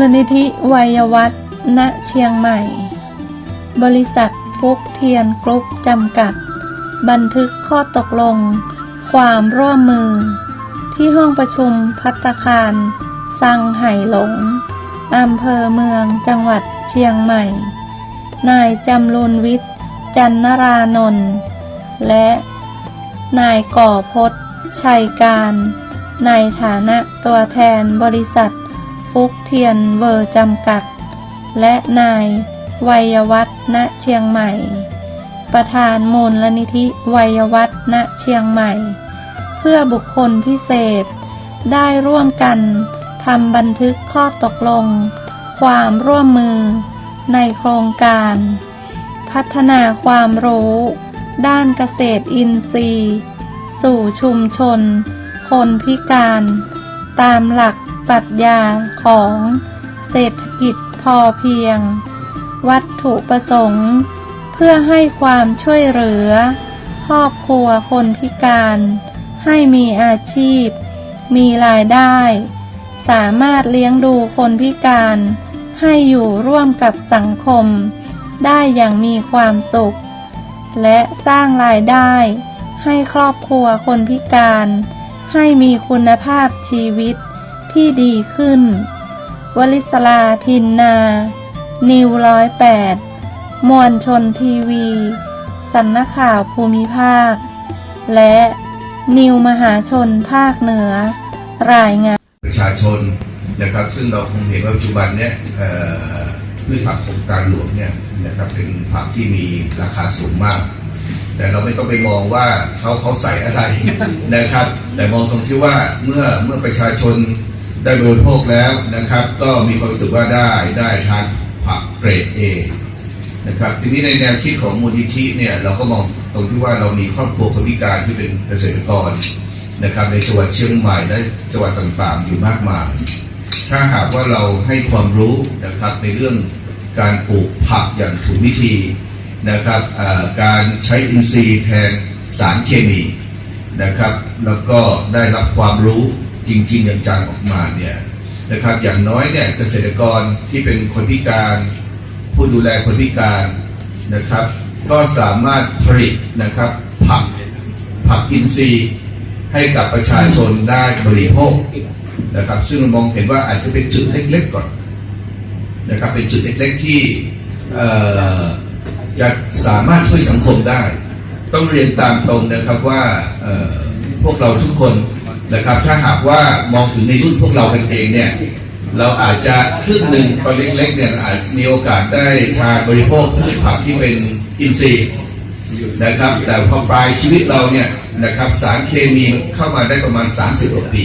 ลนิธิวัยวัฒน์ณเชียงใหม่ บริษัทฟุกเทียนกรุ๊ปจำกัด บันทึกข้อตกลง ความร่วมมือ ที่ห้องประชุมพัตตาคารซังไห่หลง อำเภอเมืองจังหวัดเชียงใหม่ นายจำรูนวิทย์ จันนรานนท์และนายก่อพจน์ชัยการ ในฐานะตัวแทนบริษัท ฟุกเทียนเวอร์จำกัด และนายวัยวัฒน์ณเชียงใหม่ ประธานมูลนิธิวัยวัฒน์ณเชียงใหม่ เพื่อบุคคลพิเศษ ได้ร่วมกันทำบันทึกข้อตกลง ความร่วมมือ ในโครงการ พัฒนาความรู้ ด้านเกษตรอินทรีย์ สู่ชุมชน คนพิการ ตามหลัก ปรัชญาของเศรษฐกิจพอเพียง วัตถุประสงค์ เพื่อให้ความช่วยเหลือ ครอบครัวคนพิการ ให้มีอาชีพ มีรายได้ สามารถเลี้ยงดูคนพิการ ให้อยู่ร่วมกับสังคม ได้อย่างมีความสุข และสร้างรายได้ ให้ครอบครัวคนพิการ ให้มีคุณภาพชีวิต ที่ดีขึ้น วลิศลาทินนา นิวร้อยแปดมวลชนทีวีสำนักข่าวภูมิภาค และนิวมหาชนภาคเหนือ รายงาน ประชาชนนะครับซึ่งเราคงเห็นว่าปัจจุบันเนี่ยเอ่อพืชผักโครงการหลวงเนี่ยนะครับเป็นผักที่มีราคาสูงมาก แต่เราไม่ต้องไปมองว่าเขาเขาใส่อะไรนะครับ แต่มองตรงที่ว่าเมื่อเมื่อประชาชน ได้บริโภคแล้วนะครับ ก็มีความรู้สึกว่าได้ได้ทานผักเกรด A นะครับทีนี้ในแนวคิดของมูลนิธิเนี่ยเราก็มองตรงที่ว่าเรามีครอบครัวคนพิการที่เป็นเกษตรกรนะครับในจังหวัดเชียงใหม่และจังหวัดต่างๆ อยู่มากมาย ถ้าหากว่าเราให้ความรู้นะครับในเรื่องการปลูกผักอย่างถูกวิธีนะครับการใช้อินทรีย์แทนสารเคมีนะครับ แล้วก็ได้รับความรู้ จริงๆอย่างจังออกมาเนี่ยนะครับอย่างน้อยเนี่ยเกษตรกรที่เป็นคนพิการ ผู้ดูแลคนพิการนะครับ ก็สามารถผลิตนะครับผักผักอินทรีย์ให้กับประชาชนได้บริโภคนะครับ ซึ่งมองเห็นว่าอาจจะเป็นจุดเล็กๆก่อนนะครับเป็นจุดเล็กๆที่จะสามารถช่วยสังคมได้ ต้องเรียนตามตรงนะครับว่าพวกเราทุกคน นะครับ ถ้าหากว่ามองถึงในรุ่นพวกเรากันเองเนี่ย เราอาจจะครึ่งหนึ่งตอนเล็กๆเนี่ยอาจมีโอกาสได้ทานบริโภคพืชผักที่เป็นอินทรีย์นะครับ แต่พอปลายชีวิตเราเนี่ยนะครับสารเคมีเข้ามาได้ประมาณ 30กว่าปี